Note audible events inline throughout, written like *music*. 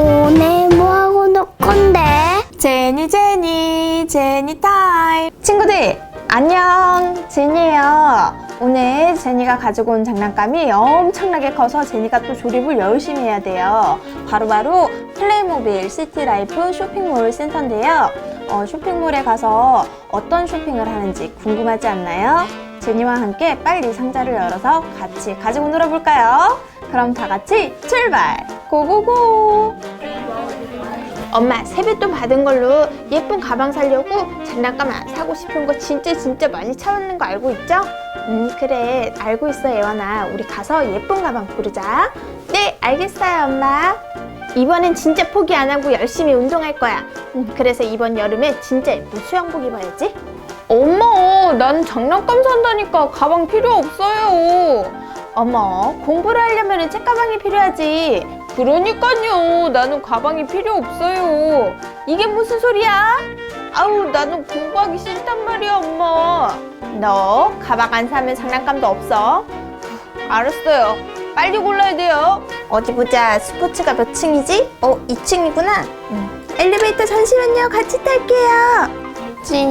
오늘 뭐하고 놀 건데? 제니 제니 제니 타임 친구들 안녕 제니예요 오늘 제니가 가지고 온 장난감이 엄청나게 커서 제니가 또 조립을 열심히 해야 돼요 바로바로 플레이모빌 시티라이프 쇼핑몰 센터인데요 어, 쇼핑몰에 가서 어떤 쇼핑을 하는지 궁금하지 않나요? 제니와 함께 빨리 상자를 열어서 같이 가지고 놀아볼까요? 그럼 다 같이 출발! 고고고! 엄마 세뱃돈 받은 걸로 예쁜 가방 사려고 장난감 안 사고 싶은 거 진짜 진짜 많이 참았는 거 알고 있죠? 음 그래. 알고 있어 예원아. 우리 가서 예쁜 가방 고르자. 네 알겠어요 엄마. 이번엔 진짜 포기 안 하고 열심히 운동할 거야. 음, 그래서 이번 여름에 진짜 예쁜 수영복 입어야지. 엄마 나는 장난감 산다니까 가방 필요 없어요. 어머 공부를 하려면 책가방이 필요하지 그러니까요. 나는 가방이 필요 없어요. 이게 무슨 소리야? 아우 나는 공부하기 싫단 말이야 엄마. 너 가방 안 사면 장난감도 없어. 알았어요. 빨리 골라야 돼요. 어디 보자. 스포츠가 몇 층이지? 어 2층이구나. 음. 엘리베이터 잠시만요. 같이 탈게요. 찡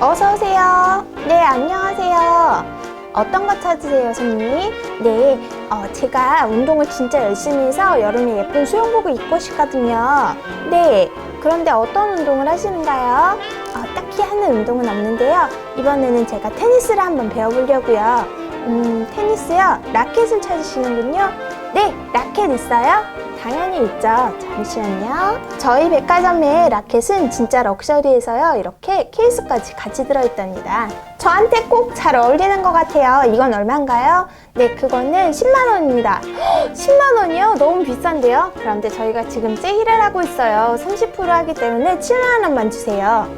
어서 오세요. 네, 안녕하세요. 어떤 거 찾으세요, 손님? 네, 어, 제가 운동을 진짜 열심히 해서 여름에 예쁜 수영복을 입고 싶거든요. 네, 그런데 어떤 운동을 하시는가요? 어, 딱히 하는 운동은 없는데요. 이번에는 제가 테니스를 한번 배워보려고요. 음, 테니스요? 라켓을 찾으시는군요. 네, 라켓 있어요? 당연히 있죠. 잠시만요. 저희 백화점에 라켓은 진짜 럭셔리해서요. 이렇게 케이스까지 같이 들어있답니다. 저한테 꼭 잘 어울리는 것 같아요. 이건 얼마인가요? 네, 그거는 10만원입니다. 10만원이요? 너무 비싼데요? 그런데 저희가 지금 세일을 하고 있어요. 30% 하기 때문에 7만원만 주세요.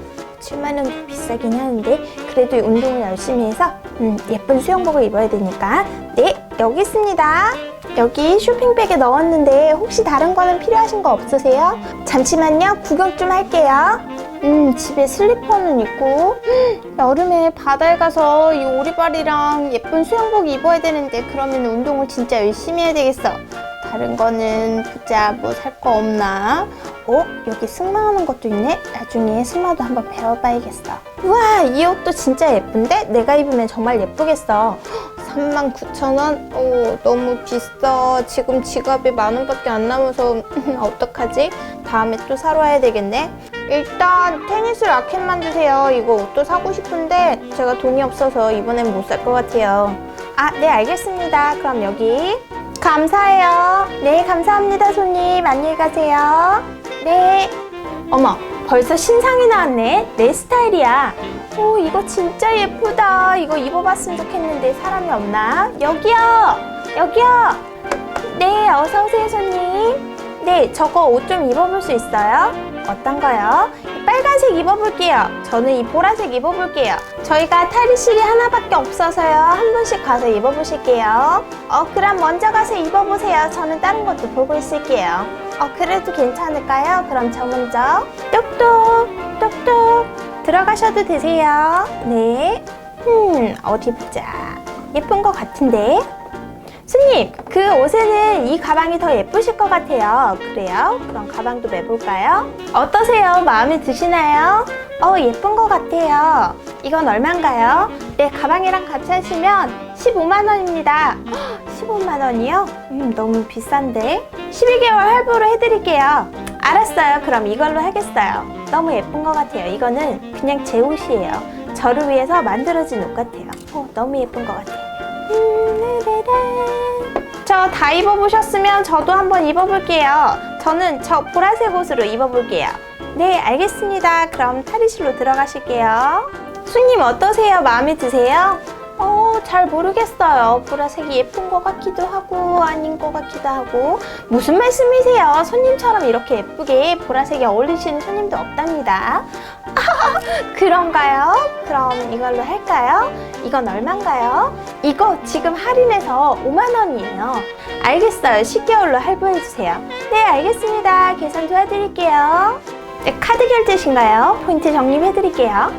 7만원 비싸긴 하는데 그래도 운동을 열심히 해서 음, 예쁜 수영복을 입어야 되니까 네 여기 있습니다 여기 쇼핑백에 넣었는데 혹시 다른 거는 필요하신 거 없으세요? 잠시만요 구경 좀 할게요 음 집에 슬리퍼는 있고 음, 여름에 바다에 가서 이 오리발이랑 예쁜 수영복 입어야 되는데 그러면 운동을 진짜 열심히 해야 되겠어 다른 거는 보자 뭐 살 거 없나 어? 여기 승마하는 것도 있네? 나중에 승마도 한번 배워봐야겠어. 우와, 이 옷도 진짜 예쁜데? 내가 입으면 정말 예쁘겠어. 39,000원? 어, 너무 비싸. 지금 지갑에 만 원밖에 안 남아서 *laughs* 어떡하지? 다음에 또 사러 와야 되겠네. 일단 테니스 라켓만 주세요. 이거 옷도 사고 싶은데 제가 돈이 없어서 이번엔 못 살 것 같아요. 아, 네, 알겠습니다. 그럼 여기. 감사해요. 네, 감사합니다, 손님. 안녕히 가세요. 네. 어머, 벌써 신상이 나왔네. 내 스타일이야. 오, 이거 진짜 예쁘다. 이거 입어봤으면 좋겠는데 사람이 없나? 여기요. 여기요. 네, 어서 오세요, 손님. 네, 저거 옷 좀 입어볼 수 있어요? 어떤 거요? 이 빨간색 입어볼게요. 저는 이 보라색 입어볼게요. 저희가 탈의실이 하나밖에 없어서요. 한 분씩 가서 입어보실게요. 어, 그럼 먼저 가서 입어보세요. 저는 다른 것도 보고 있을게요. 어, 그래도 괜찮을까요? 그럼 저 먼저. 똑똑, 똑똑. 들어가셔도 되세요. 네. 음, 어디 보자. 예쁜 것 같은데. 스님, 그 옷에는 이 가방이 더 예쁘실 것 같아요. 그래요? 그럼 가방도 매볼까요? 어떠세요? 마음에 드시나요? 어, 예쁜 것 같아요. 이건 얼마인가요? 네, 가방이랑 같이 하시면 15만원입니다. 15만원이요? 음, 너무 비싼데? 12개월 할부로 해드릴게요. 알았어요. 그럼 이걸로 하겠어요. 너무 예쁜 것 같아요. 이거는 그냥 제 옷이에요. 저를 위해서 만들어진 옷 같아요. 어, 너무 예쁜 것 같아요. 저 다 입어보셨으면 저도 한번 입어볼게요. 저는 저 보라색 옷으로 입어볼게요. 네, 알겠습니다. 그럼 탈의실로 들어가실게요. 수님 어떠세요? 마음에 드세요? 어, 잘 모르겠어요. 보라색이 예쁜 것 같기도 하고 아닌 것 같기도 하고 무슨 말씀이세요? 손님처럼 이렇게 예쁘게 보라색이 어울리시는 손님도 없답니다. *laughs* 그런가요? 그럼 이걸로 할까요? 이건 얼마인가요? 이거 지금 할인해서 5만 원이에요. 알겠어요. 10개월로 할부해주세요. 네, 알겠습니다. 계산 도와드릴게요. 네, 카드 결제신가요? 포인트 적립해드릴게요.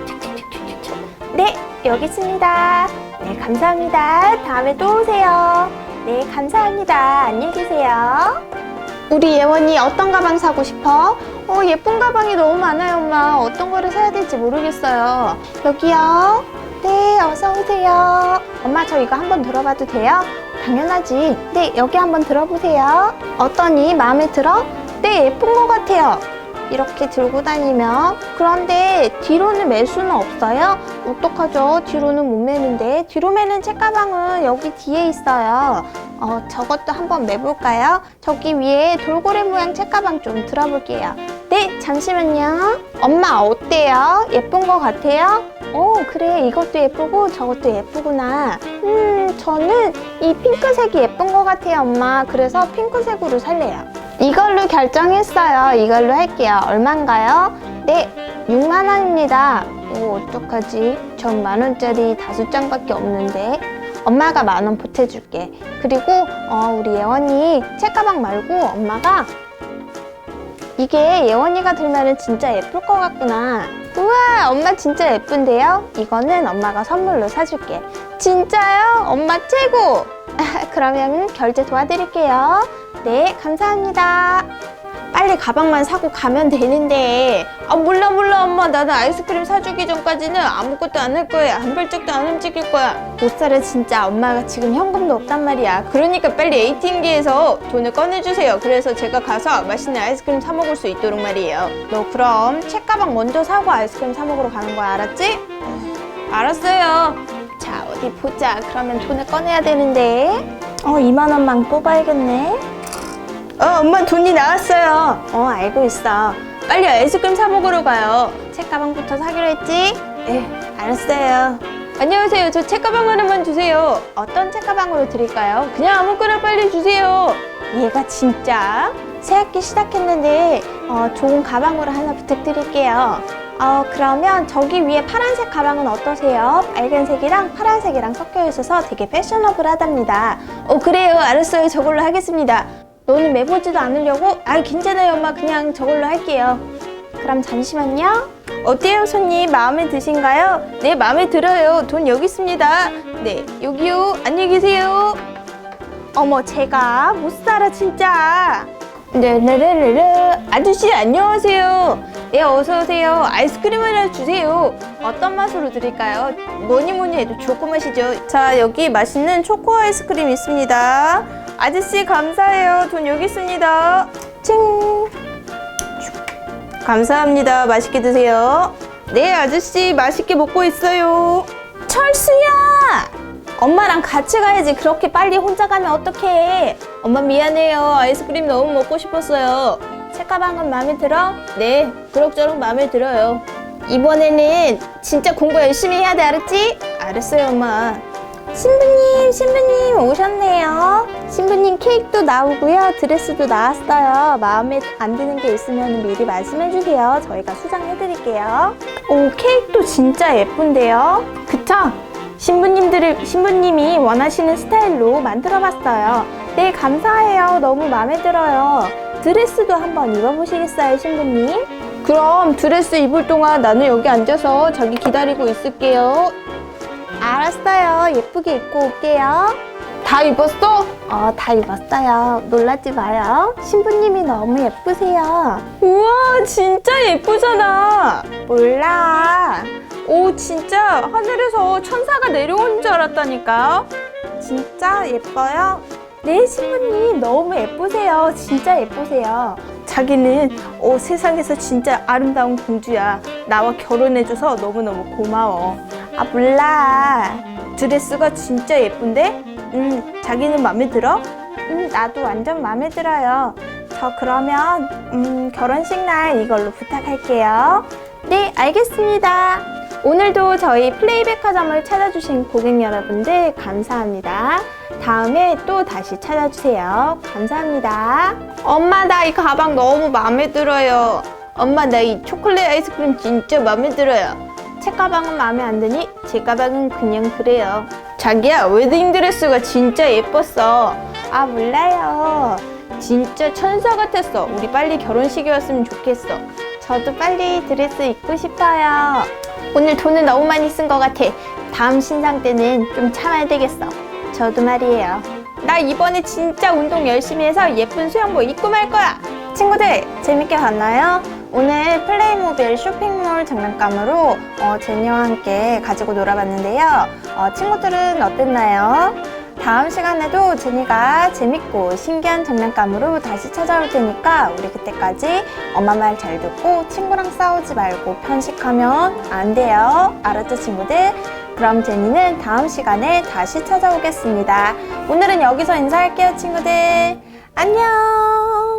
네, 여기 있습니다. 네, 감사합니다. 다음에 또 오세요. 네, 감사합니다. 안녕히 계세요. 우리 예원이 어떤 가방 사고 싶어? 어, 예쁜 가방이 너무 많아요, 엄마. 어떤 거를 사야 될지 모르겠어요. 여기요. 네, 어서 오세요. 엄마, 저 이거 한번 들어봐도 돼요? 당연하지. 네, 여기 한번 들어보세요. 어떠니? 마음에 들어? 네, 예쁜 것 같아요. 이렇게 들고 다니면 그런데 뒤로는 맬 수는 없어요? 어떡하죠? 뒤로는 못 매는데 뒤로 매는 책가방은 여기 뒤에 있어요 어, 저것도 한번 매볼까요? 저기 위에 돌고래 모양 책가방 좀 들어볼게요 네 잠시만요 엄마 어때요? 예쁜 것 같아요? 어 그래 이것도 예쁘고 저것도 예쁘구나 음 저는 이 핑크색이 예쁜 것 같아요 엄마 그래서 핑크색으로 살래요 이걸로 결정했어요. 이걸로 할게요. 얼마인가요? 네, 6만 원입니다. 오, 어떡하지? 전 만 원짜리 다섯 장밖에 없는데. 엄마가 만 원 보태줄게. 그리고 어, 우리 예원이 책가방 말고 엄마가 이게 예원이가 들면은 진짜 예쁠 것 같구나. 우와, 엄마 진짜 예쁜데요? 이거는 엄마가 선물로 사줄게. 진짜요? 엄마 최고! *laughs* 그러면 결제 도와드릴게요. 네, 감사합니다. 빨리 가방만 사고 가면 되는데. 아, 몰라, 몰라, 엄마. 나는 아이스크림 사주기 전까지는 아무것도 안 할 거야. 한 발짝도 안 움직일 거야. 못 살아, 진짜. 엄마가 지금 현금도 없단 말이야. 그러니까 빨리 ATM기에서 돈을 꺼내주세요. 그래서 제가 가서 맛있는 아이스크림 사 먹을 수 있도록 말이에요. 너 그럼 책가방 먼저 사고 아이스크림 사 먹으러 가는 거야, 알았지? 알았어요. 자, 어디 보자. 그러면 돈을 꺼내야 되는데. 어, 2만 원만 뽑아야겠네. 어, 엄마 돈이 나왔어요. 어, 알고 있어. 빨리 아이스크림 사 먹으러 가요. 책가방부터 사기로 했지? 예, 알았어요. 안녕하세요. 저 책가방 하나만 주세요. 어떤 책가방으로 드릴까요? 그냥 아무거나 빨리 주세요. 얘가 진짜 새 학기 시작했는데 어, 좋은 가방으로 하나 부탁드릴게요. 어, 그러면 저기 위에 파란색 가방은 어떠세요? 빨간색이랑 파란색이랑 섞여 있어서 되게 패셔너블하답니다. 어, 그래요. 알았어요. 저걸로 하겠습니다. 너는 매보지도 않으려고? 아, 괜찮아요, 엄마. 그냥 저걸로 할게요. 그럼 잠시만요. 어때요, 손님? 마음에 드신가요? 네, 마음에 들어요. 돈 여기 있습니다. 네, 여기요. 안녕히 계세요. 어머, 제가 못 살아, 진짜. 네네네네. 아저씨, 안녕하세요. 네, 어서오세요. 아이스크림 하나 주세요. 어떤 맛으로 드릴까요? 뭐니 뭐니 해도 초코 맛이죠. 자, 여기 맛있는 초코 아이스크림 있습니다. 아저씨, 감사해요. 돈 여기 있습니다. 찡. 감사합니다. 맛있게 드세요. 네, 아저씨, 맛있게 먹고 있어요. 철수야! 엄마랑 같이 가야지. 그렇게 빨리 혼자 가면 어떡해. 엄마 미안해요. 아이스크림 너무 먹고 싶었어요. 책가방은 마음에 들어? 네, 그럭저럭 마음에 들어요. 이번에는 진짜 공부 열심히 해야 돼, 알았지? 알았어요, 엄마. 신부님, 신부님 오셨네요. 케이크도 나오고요. 드레스도 나왔어요. 마음에 안 드는 게 있으면 미리 말씀해 주세요. 저희가 수정해 드릴게요. 오, 케이크도 진짜 예쁜데요. 그쵸? 신부님들을, 신부님이 원하시는 스타일로 만들어 봤어요. 네, 감사해요. 너무 마음에 들어요. 드레스도 한번 입어보시겠어요, 신부님? 그럼 드레스 입을 동안 나는 여기 앉아서 저기 기다리고 있을게요. 알았어요. 예쁘게 입고 올게요. 다 입었어? 어, 다 입었어요. 놀라지 마요. 신부님이 너무 예쁘세요. 우와, 진짜 예쁘잖아. 몰라. 오, 진짜 하늘에서 천사가 내려온 줄 알았다니까요. 진짜 예뻐요? 네, 신부님 너무 예쁘세요. 진짜 예쁘세요. 자기는 어, 세상에서 진짜 아름다운 공주야. 나와 결혼해줘서 너무너무 고마워. 아, 몰라. 드레스가 진짜 예쁜데? 음, 자기는 마음에 들어? 음, 나도 완전 마음에 들어요. 저 그러면 음, 결혼식 날 이걸로 부탁할게요. 네, 알겠습니다. 오늘도 저희 플레이백화점을 찾아주신 고객 여러분들 감사합니다. 다음에 또 다시 찾아주세요. 감사합니다. 엄마, 나 이 가방 너무 마음에 들어요. 엄마, 나 이 초콜릿 아이스크림 진짜 마음에 들어요. 제 가방은 마음에 안 드니 제 가방은 그냥 그래요. 자기야, 웨딩드레스가 진짜 예뻤어. 아, 몰라요. 진짜 천사 같았어. 우리 빨리 결혼식이 왔으면 좋겠어. 저도 빨리 드레스 입고 싶어요. 오늘 돈을 너무 많이 쓴 것 같아. 다음 신상 때는 좀 참아야 되겠어. 저도 말이에요. 나 이번에 진짜 운동 열심히 해서 예쁜 수영복 입고 말 거야. 친구들 재밌게 봤나요? 오늘 플레이모빌 쇼핑몰 장난감으로 어, 제니와 함께 가지고 놀아봤는데요. 어, 친구들은 어땠나요? 다음 시간에도 제니가 재밌고 신기한 장난감으로 다시 찾아올 테니까 우리 그때까지 엄마 말 잘 듣고 친구랑 싸우지 말고 편식하면 안 돼요. 알았죠, 친구들? 그럼 제니는 다음 시간에 다시 찾아오겠습니다. 오늘은 여기서 인사할게요, 친구들. 안녕!